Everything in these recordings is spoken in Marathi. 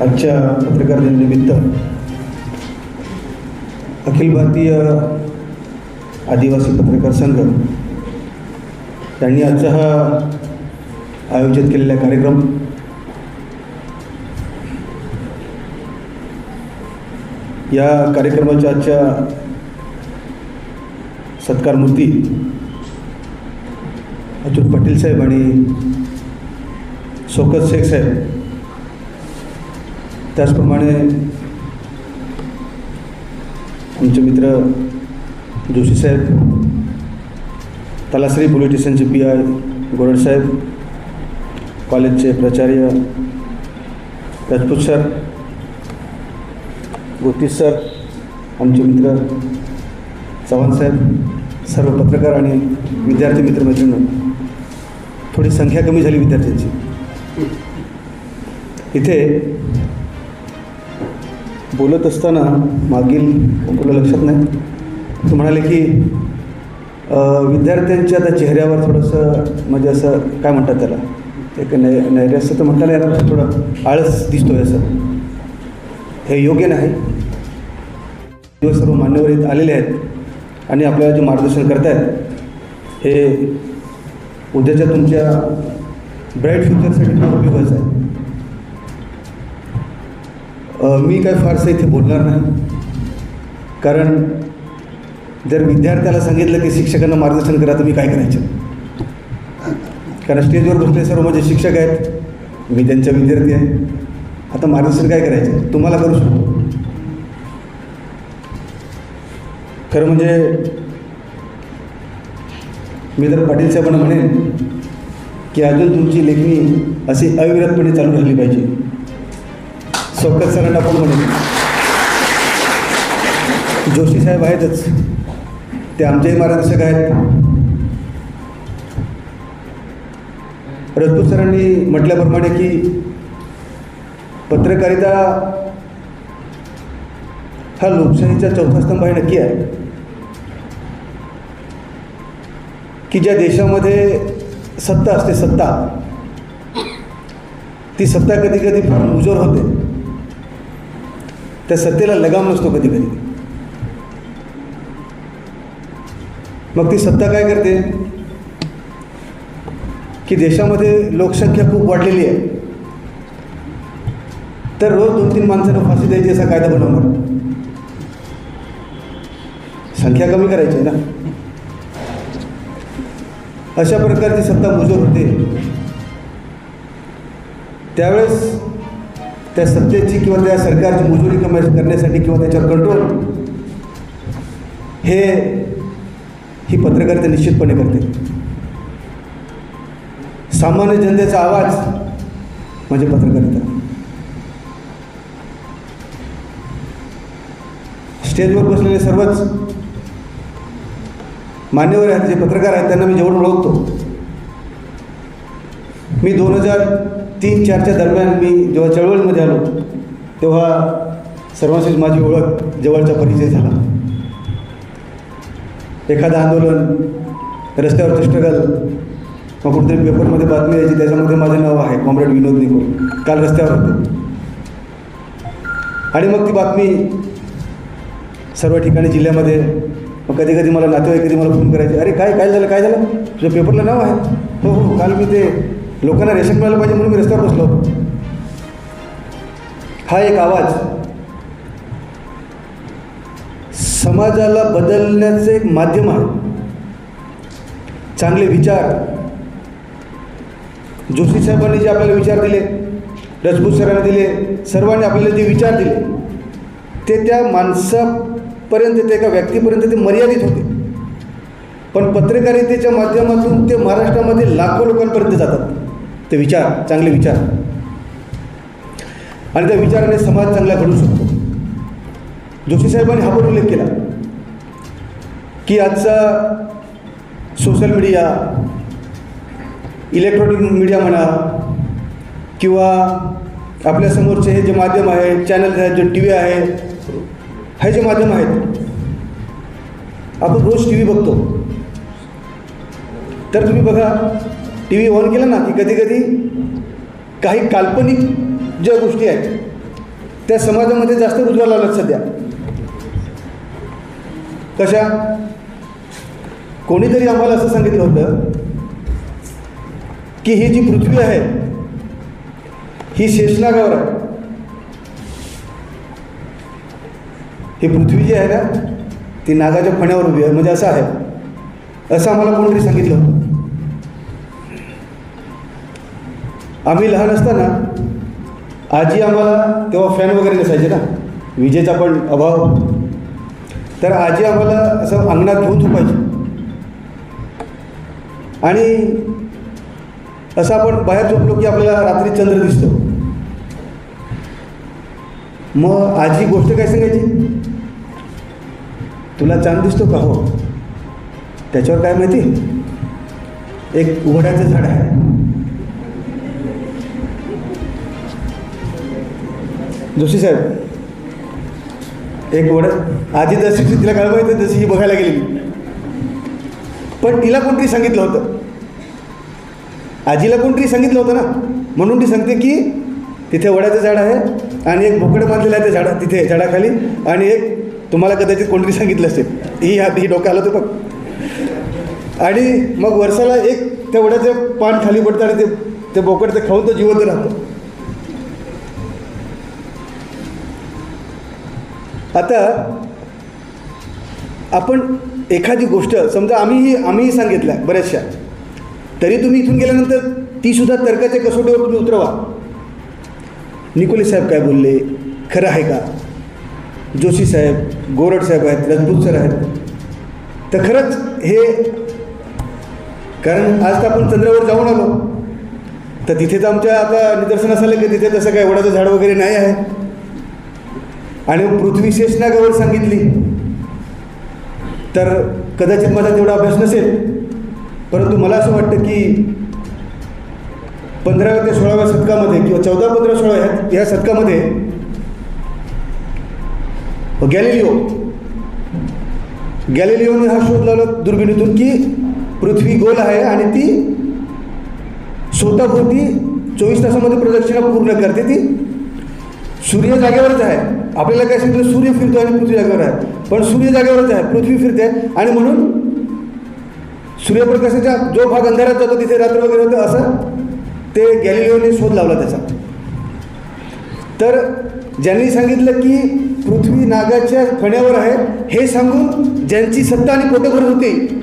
आजच्या पत्रकार दिनानिमित्त अखिल भारतीय आदिवासी पत्रकार संघ त्यांनी आजचा हा आयोजित केलेला कार्यक्रम या कार्यक्रमाच्या आजच्या सत्कार मूर्ती अच्युत पाटील साहेब आणि सोकत शेख साहेब त्याचप्रमाणे आमचे मित्र जोशी साहेब तलासरी पोलीस स्टेशनचे पी आय गोरडसाहेब कॉलेजचे प्राचार्य राजपूत सर गोतीस सर आमचे मित्र चव्हाण साहेब सर्व पत्रकार आणि विद्यार्थी मित्रमैत्रिणी थोडी संख्या कमी झाली विद्यार्थ्यांची. इथे बोलत असताना मागील तुला लक्षात नाही? तू म्हणाले की विद्यार्थ्यांच्या आता चेहऱ्यावर थोडंसं म्हणजे असं काय म्हणतात त्याला? एक नै नैराश्य तर म्हणता येणार थोडं आळस दिसतोय असं. हे योग्य नाही. दिवस सर्व मान्यवर येत आलेले आहेत आणि आपल्याला जे मार्गदर्शन करतायत हे उद्याच्या तुमच्या ब्राईट फ्युचरसाठी खूप उपयोगाचं आहे. मी काय फारसं इथे बोलणार नाही. कारण जर विद्यार्थ्याला सांगितलं की शिक्षकांना मार्गदर्शन करा तर मी काय करायचं? कारण स्टेजवर बसले सर्व माझे शिक्षक आहेत. मी त्यांचा विद्यार्थी आहे. आता मार्गदर्शन काय करायचं? तुम्हाला करू शकतो. खरं म्हणजे मी तर पाटील साहेबांना म्हणेन की अजून तुमची लेखणी अशी अविरतपणे चालू राहिली पाहिजे. शौकत सरांना पण म्हणेन. जोशी साहेब आहेतच. ते आमचेही मार्गदर्शक आहेत. रजपूत सरांनी म्हटल्याप्रमाणे की पत्रकारिता हा लोकशाहीचा चौथा स्तंभ आहे नक्की आहे. की ज्या देशामध्ये सत्ता असते सत्ता ती सत्ता कधी कधी फार मुजोर होते. त्या सत्तेला लगाम नसतो कधी कधी. मग ती सत्ता काय करते? की देशामध्ये लोकसंख्या खूप वाढलेली आहे. तर रोज दोन तीन माणसांना फाशी द्यायची असा कायदा बनवणार संख्या कमी करायची आहे ना. अशा प्रकारची सत्ता मुजोर होते. त्यावेळेस त्या सत्तेची किंवा त्या सरकारची मुजुरी कमी करण्यासाठी किंवा त्याच्यावर कंट्रोल हे ही पत्रकारिता निश्चितपणे करते सामान्य जनतेचा आवाज म्हणजे पत्रकारिता. स्टेजवर बसलेले सर्वच मान्यवर आहेत जे पत्रकार आहेत त्यांना मी जेवढं ओळखतो. मी दोन हजार तीन चारच्या दरम्यान मी जेव्हा चळवळीमध्ये आलो तेव्हा सर्वांशीच माझी ओळख जवळचा परिचय झाला. एखादं आंदोलन रस्त्यावरचं स्ट्रगल मग कुठेतरी पेपरमध्ये बातमी यायची त्याच्यामध्ये माझं नाव आहे कॉम्रेड विनोद निकोल. काल रस्त्यावर होते. आणि मग ती बातमी सर्व ठिकाणी जिल्ह्यामध्ये मग कधी कधी मला नातेवाईक कधी मला फोन करायचे अरे काय काय झालं काय झालं? तुझ्या पेपरला नाव आहे? हो हो काल मी ते लोकांना रेशन मिळालं पाहिजे म्हणून मी रस्त्यावर बसलो. हा एक आवाज. समाजाला बदलण्याचं एक माध्यम आहे. चांगले विचार. जोशी साहेबांनी जे आपल्याला विचार दिले रजपूत सरांना दिले सर्वांनी आपल्याला जे विचार दिले ते त्या माणसापर्यंत ते एका व्यक्तीपर्यंत ते मर्यादित होते. पण पत्रकारितेच्या माध्यमातून ते महाराष्ट्रामध्ये लाखो लोकांपर्यंत जातात. ते विचार चांगले विचार. आणि त्या विचाराने समाज चांगला घडू शकतो. जोशी साहेबांनी हा पण उल्लेख केला की आजचा सोशल मीडिया इलेक्ट्रॉनिक मीडिया म्हणा किंवा आपल्यासमोरचे हे जे माध्यम आहे चॅनल्स आहेत जे टी व्ही आहे हे जे माध्यम आहेत आपण रोज टी व्ही बघतो. तर तुम्ही बघा टी व्ही ऑन केला ना की कधी कधी काही काल्पनिक ज्या गोष्टी आहेत त्या समाजामध्ये जास्त रुजवायला लागल्यात सध्या. कशा? कोणीतरी आम्हाला असं सांगितलं होतं की ही जी पृथ्वी आहे ही शेषनागावर आहे. ही पृथ्वी जी आहे ना ती नागाच्या फण्यावर उभी आहे म्हणजे असं आहे. असं आम्हाला कोणीतरी सांगितलं होतं. आम्ही लहान असताना आजी आम्हाला तेव्हा फॅन वगैरे नसायचे ना. विजेचा पण अभाव. तर आजी आम्हाला असं अंगणात घेऊन झोपायची. आणि असं आपण बाहेर झोपलो की आपल्याला रात्री चंद्र दिसतो. मग आजी गोष्ट काय सांगायची? तुला चांद दिसतो का हो? त्याच्यावर काय माहिती? एक उघड्याचं झाड आहे. जोशी साहेब एक वड आजी जशी तिला कळवायचं तशी ही बघायला गेलेली पण तिला कोणतरी सांगितलं होतं? आजीला कोणतरी सांगितलं होतं ना? म्हणून ती सांगते की तिथे वडाचं झाड आहे आणि एक बोकडं बांधलेलं आहे त्या झाडा तिथे झाडाखाली. आणि एक तुम्हाला कदाचित कोणतरी सांगितलं असेल. ही हात ही आलं होतं बघ. आणि मग वर्षाला एक त्या वड्याचं पान खाली पडतं आणि ते ते बोकड ते खाऊन तो जिवंत राहतो. आता आपण एखादी गोष्ट समजा आम्हीही आम्हीही सांगितल्या बऱ्याचशा तरी तुम्ही इथून गेल्यानंतर तीसुद्धा तर्काच्या कसोटीवर तुम्ही उतरवा. निकोले साहेब काय बोलले? खरं आहे का? जोशी साहेब गोरड साहेब आहेत राजपूत सर आहेत. तर खरंच हे कारण आज तर आपण चंद्रावर जाऊन आलो. तर तिथे तर आमच्या आता निदर्शनास आलं की तिथे तसं काय वडाचं झाड वगैरे नाही आहे. आणि पृथ्वी शेषनागावर सांगितली. तर कदाचित माझा तेवढा अभ्यास नसेल परंतु मला असं वाटतं की पंधराव्या ते सोळाव्या शतकामध्ये किंवा चौदा पंधरा सोळा ह्या या शतकामध्ये गॅलिलिओ गॅलिलिओने हा शोध लावला दुर्बिणीतून की पृथ्वी गोल आहे आणि ती स्वतःभोवती चोवीस तासामध्ये प्रदक्षिणा पूर्ण करते ती. सूर्य जागेवरच आहे. आपल्याला काय सांगतो सूर्य फिरतो आणि पृथ्वी जागेवर आहे. पण सूर्य जागेवरच आहे पृथ्वी फिरते. आणि म्हणून सूर्यप्रकाशाचा जो भाग अंधारात जातो तिथे रात्र वगैरे होतं असं ते गॅलिलिओने शोध लावला त्याचा. तर ज्यांनी सांगितलं की पृथ्वी नागाच्या फण्यावर आहे हे सांगून ज्यांची सत्ता आणि पोटं होती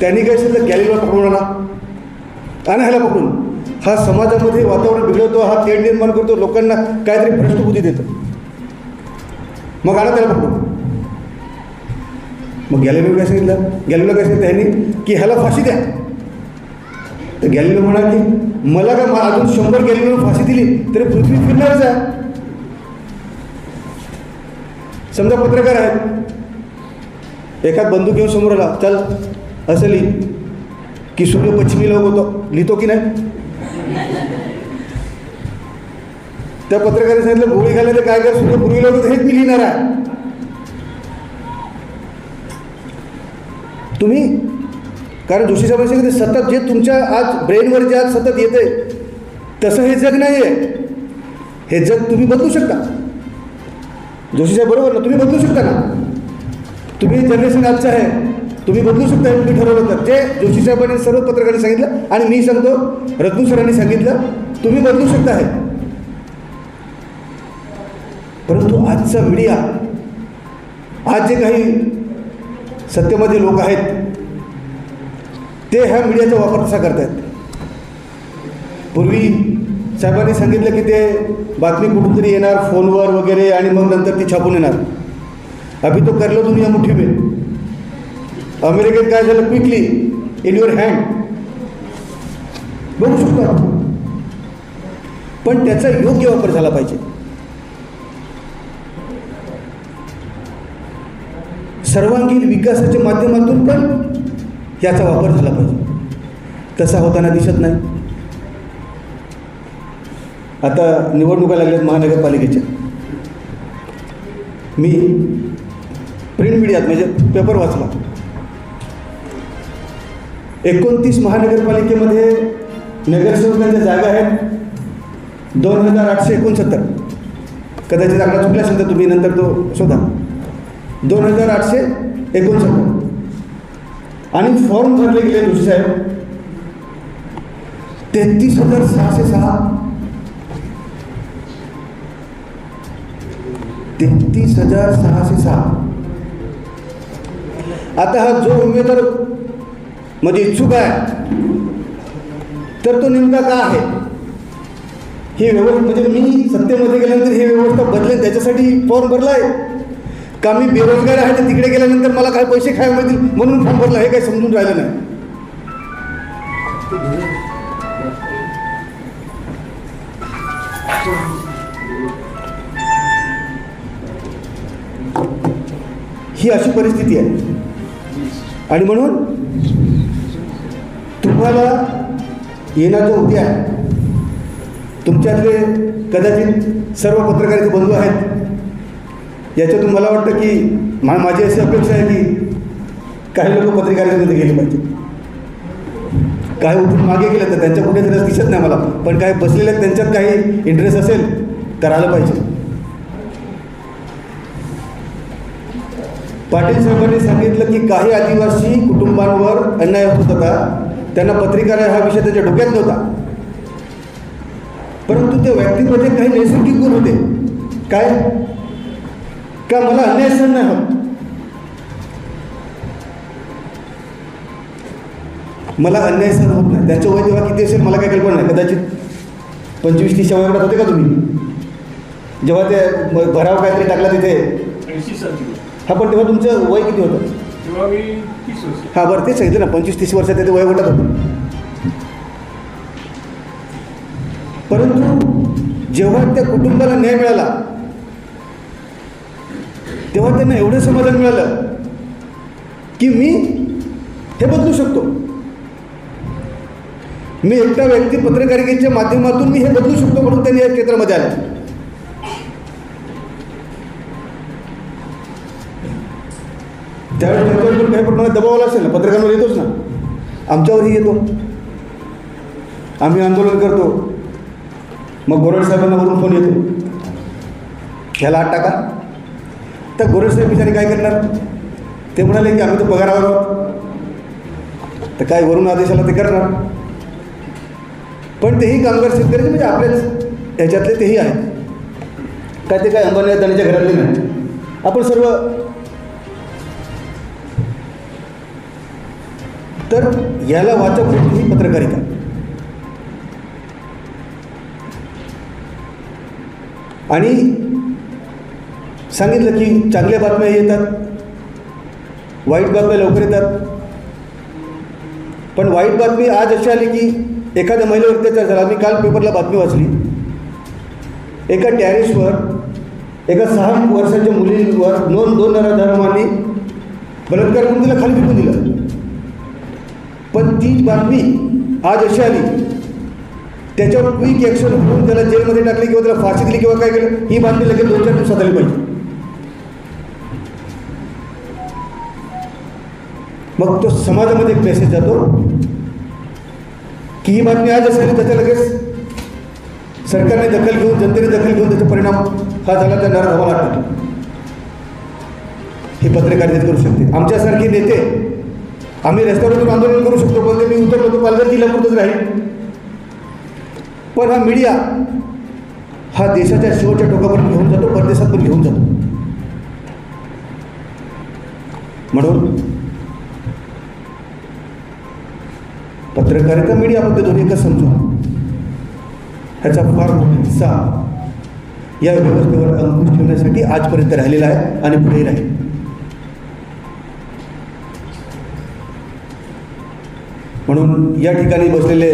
त्यांनी काय सांगितलं? गॅलिलिओ पकडून आणा. आणि ह्याला पकडून. हा समाजामध्ये वातावरण बिघडवतो हा तेढ निर्माण करतो लोकांना काहीतरी भ्रष्टबुद्धी देतो. मग आला त्याला पकडून. मग गॅलिलो काय सांगितलं? गॅलिलो काय सांगितलं त्यांनी? की ह्याला फाशी द्या. तर गॅलिलो म्हणाल की मला का अजून शंभर गॅलिलो फाशी दिली तरी पृथ्वी फिरणारच आहे समजा पत्रकार आहेत. एखाद बंदूक घेऊन समोर आला चल असं लिही. की सूर्य पश्चिमीला होतो. लिहितो की नाही? त्या पत्रकाराने सांगितलं गोळी घालले तर काय कर सूर्य पूर्वीला होतो हेच मी लिहिणार आहे. तुम्ही कारण जोशी साहेब सांगितलं सतत जे तुमच्या आज ब्रेनवर जे आज सतत येते तसं हे जग नाही आहे हे जग तुम्ही बदलू शकता. जोशी साहेब बरोबर ना तुम्ही बदलू शकता ना? तुम्ही जनरेशन आजचं आहे. तुम्ही बदलू शकता तुम्ही ठरवलं तर. जे जोशी साहेबांनी सर्व पत्रकारांनी सांगितलं आणि मी सांगतो रत्नू सरांनी सांगितलं तुम्ही बदलू शकता आहे परंतु आजचा मीडिया आज जे काही सत्तेमध्ये लोक आहेत ते ह्या मीडियाचा वापर कसा करतायत? पूर्वी साहेबांनी सांगितलं की ते बातमी कुठून तरी येणार फोनवर वगैरे आणि मग नंतर ती छापून येणार. अभि तो करलो तुम्ही या मुठी में. अमेरिकेत काय झालं क्विकली इन युअर हँड बघू शकतो आपण. पण त्याचा योग्य वापर झाला पाहिजे. सर्वांगीण विकासाच्या माध्यमातून पण याचा वापर झाला पाहिजे. तसा होताना दिसत नाही. आता निवडणुका लागल्यात महानगरपालिकेच्या. मी प्रिंट मीडियात म्हणजे पेपर वाचला. एकोणतीस महानगरपालिकेमध्ये नगरसेवकांच्या जागा आहेत दोन हजार आठशे एकोणसत्तर. कदाचित आकडा चुकला असेल तर तुम्ही नंतर तो शोधा. दोन हजार आठशे एकोणसत्तर. आणि फॉर्म भरले गेले जोशी साहेब. तेहतीस हजार सहाशे सहा. तेहतीस हजार सहाशे सहा. आता हा जो उमेदवार म्हणजे इच्छुक आहे तर तो नेमका का आहे? ही व्यवस्था म्हणजे मी सत्तेमध्ये गेल्यानंतर ही व्यवस्था बदलेल त्याच्यासाठी फॉर्म भरला आहे. का मी बेरोजगार आहे तर तिकडे गेल्यानंतर मला काय पैसे खायला मिळतील? म्हणून फॉर्म भरला हे काही समजून राहिलं नाही. ही अशी परिस्थिती आहे. आणि म्हणून तुम्हाला येण्याचं उद्या आहे तुमच्यातले कदाचित सर्व पत्रकारिता बंधू आहेत याच्यातून मला वाटतं की मा माझी अशी अपेक्षा आहे की काही लोक पत्रकारितेमध्ये गेले पाहिजे. काही उठून मागे गेले तर त्यांच्या कुठे रस दिसत नाही मला. पण काही बसलेले त्यांच्यात काही इंटरेस्ट असेल तर आलं पाहिजे. पाटील साहेबांनी सांगितलं की काही आदिवासी कुटुंबांवर अन्याय होत होता. त्यांना पत्रिका हा विषय त्याच्या डोक्यात नव्हता. परंतु त्या व्यक्तीमध्ये काही नैसर्गिक गुण होते. काय? का मला अन्याय सहन नाही होत? मला अन्याय सहन होत नाही. त्यांचं वय तेव्हा किती असेल मला काही कल्पना नाही. कदाचित पंचवीस तीसच्या वयोगटात होते का तुम्ही? जेव्हा ते भराव काहीतरी टाकला तिथे. हा पण तेव्हा तुमचं वय किती होतं? हा बरं तेच सांगितलं ना पंचवीस तीस वर्षात ते वयोगटात होतं. परंतु जेव्हा त्या कुटुंबाला न्याय मिळाला तेव्हा त्यांना एवढं समाधान मिळालं की मी हे बदलू शकतो. मी एकटा व्यक्ती पत्रकारितेच्या माध्यमातून मी हे बदलू शकतो म्हणून त्यांनी या क्षेत्रामध्ये आले. त्यावेळेस त्यांच्यावर पण काही प्रमाणात दबाव आला असेल ना? पत्रकारांवर येतोच ना? आमच्यावरही येतो. आम्ही आंदोलन करतो. मग गोरड साहेबांना वरून फोन येतो. ह्याला आठ टाका. तर गोरडसाहेब बिचारे काय करणार? ते म्हणाले की आम्ही तर पगारावर आहोत. तर काय वरून आदेशाला ते करणार. पण तेही कामगार शेतकरी म्हणजे आपल्याच ह्याच्यातले तेही आहेत. काय ते काय अंबानी अदानीच्या घरातले नाही. आपण सर्व तर याला वाचक होती ही पत्रकारिता. आणि सांगितलं की चांगल्या बातम्या येतात वाईट बातम्या लवकर येतात. पण वाईट बातमी आज अशी आली की एखाद्या महिलेवर अत्याचार झाला. मी काल पेपरला बातमी वाचली. एका टॅरिसवर एका सहा वर्षाच्या मुलीवर दोन दोन धर्मांनी बलात्कार करून तिला खाली फेकून दिलं. पण ती बातमी आज अशी आली त्याच्यावर क्विक ॲक्शन होऊन त्याला जेलमध्ये टाकली किंवा त्याला फाशी दिली किंवा काय केलं ही बातमी लगेच दोन चार दिवसात आली पाहिजे. मग तो समाजामध्ये एक मेसेज जातो. की ही बातमी आज असेल त्याच्या लगेच सरकारने दखल घेऊन जनतेने दखल घेऊन त्याचा परिणाम हा झाला त्या व्हावा लागतो. हे पत्रकारिता करू शकते. आमच्यासारखे नेते आम्ही रस्त्यावरून आंदोलन करू शकतो पण ते मी उतरलो तो पालघर जिल्ह्यापुरतच राहील. पण हा मीडिया हा देशाच्या शेवटच्या टोकापर्यंत घेऊन जातो परदेशात पण घेऊन जातो. म्हणून पत्रकारिता मीडिया मध्ये दोन्ही एकच समजू. ह्याचा फार मोठा हिस्सा या व्यवस्थेवर अंकुश ठेवण्यासाठी आजपर्यंत राहिलेला आहे आणि पुढेही राहील. म्हणून या ठिकाणी बसलेले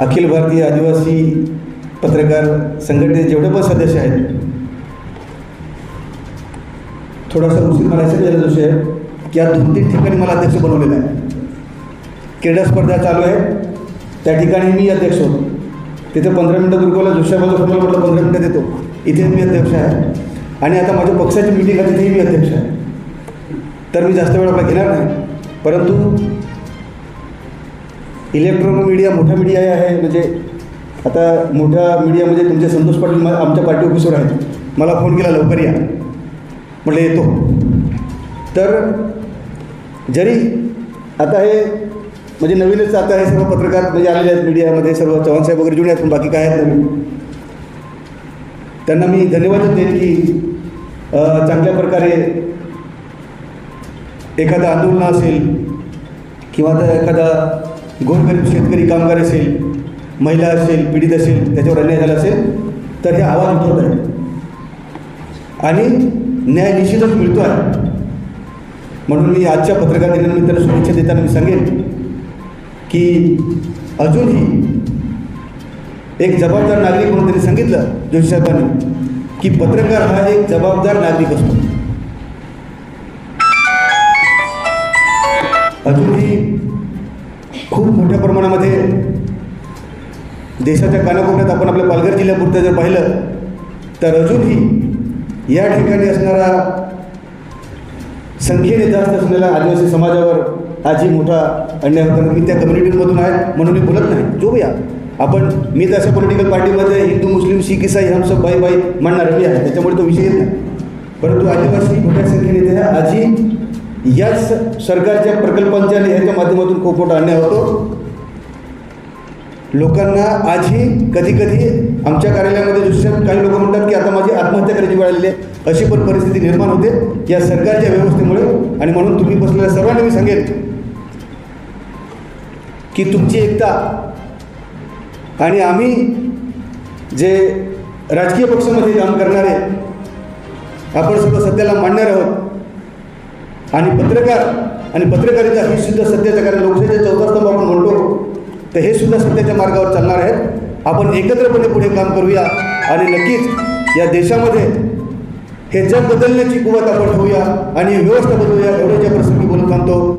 अखिल भारतीय आदिवासी पत्रकार संघटनेचे जेवढे पण सदस्य आहेत थोडासा उशीर म्हणायचं झालं जोशी आहे की या दोन तीन ठिकाणी मला अध्यक्ष बनवलेला आहे क्रीडा स्पर्धा चालू आहे त्या ठिकाणी मी अध्यक्ष होतो. तिथे पंधरा मिनटं दुर्गवला जोशाबाजू फोनला म्हटलं पंधरा मिनटं देतो. इथे मी अध्यक्ष आहे. आणि आता माझ्या पक्षाची मिटिंग आहे तिथेही मी अध्यक्ष आहे. तर मी जास्त वेळ आपला घेणार नाही. परंतु इलेक्ट्रॉनिक मीडिया मोठा मीडिया आहे. म्हणजे आता मोठ्या मीडियामध्ये तुमचे संतोष पाटील मा- आमच्या पार्टी ऑफिसवर आहेत. मला फोन केला लवकर या. म्हटलं येतो. तर जरी आता हे म्हणजे नवीनच आता हे सर्व पत्रकार म्हणजे आलेले आहेत मीडियामध्ये सर्व चव्हाणसाहेब वगैरे जुने आहेत पण बाकी काय आहेत नवीन? त्यांना मी धन्यवादच देईन की चांगल्या प्रकारे एखादं आंदोलन असेल किंवा आता एखादा गोरगरीब शेतकरी कामगार असेल महिला असेल पीडित असेल त्याच्यावर अन्याय झाला असेल तर हे आवाज उठवत आहेत आणि न्याय निश्चितच मिळतो आहे म्हणून मी आजच्या पत्रकार दिनानिमित्तानं शुभेच्छा देताना मी सांगेन की अजूनही एक जबाबदार नागरिक म्हणून त्यांनी सांगितलं जोशीसाहेबांनी की पत्रकार हा एक जबाबदार नागरिक असतो. अजूनही खूप मोठ्या प्रमाणामध्ये देशाच्या कानाकोपऱ्यात आपण आपल्या पालघर जिल्ह्यापुरतं जर पाहिलं तर अजूनही या ठिकाणी असणारा संख्येने जास्त असलेला आदिवासी समाजावर आजही मोठा अन्याय होताना मी त्या कम्युनिटीमधून आहे म्हणून मी बोलत नाही. जो भी आपण मी तर अशा पॉलिटिकल पार्टीमध्ये हिंदू मुस्लिम शीख इसाई हम सब बाई बाई म्हणणार मी आहे. त्याच्यामुळे तो विषय येत नाही. परंतु आदिवासी मोठ्या संख्येने त्या आजी याच सरकारच्या प्रकल्पांच्या आणि ह्याच्या माध्यमातून खूप मोठा अन्याय होतो. लोकांना आजही कधी कधी आमच्या कार्यालयामध्ये दुसऱ्या काही लोक म्हणतात की आता माझी आत्महत्या करायची वेळ आलेली आहे. अशी पण परिस्थिती निर्माण होते. या सरकारच्या व्यवस्थेमुळे आणि म्हणून तुम्ही बसलेल्या सर्वांना मी सांगेन की तुमची एकता. आणि आम्ही जे राजकीय पक्षामध्ये काम करणारे आपण सुद्धा सध्याला मांडणार आहोत. आणि पत्रकार आणि पत्रकारिता ही सुद्धा सध्याच्या कारण लोकशाहीचा चौथा स्तंभ आपण म्हणतो. तर हे सुद्धा सध्याच्या मार्गावर चालणार आहेत. आपण एकत्रपणे पुढे काम करूया आणि नक्कीच या देशामध्ये हे जग बदलण्याची कुवत आपण ठेवूया आणि व्यवस्था बदलूया एवढ्याच्या प्रसंगी बोलून थांबतो.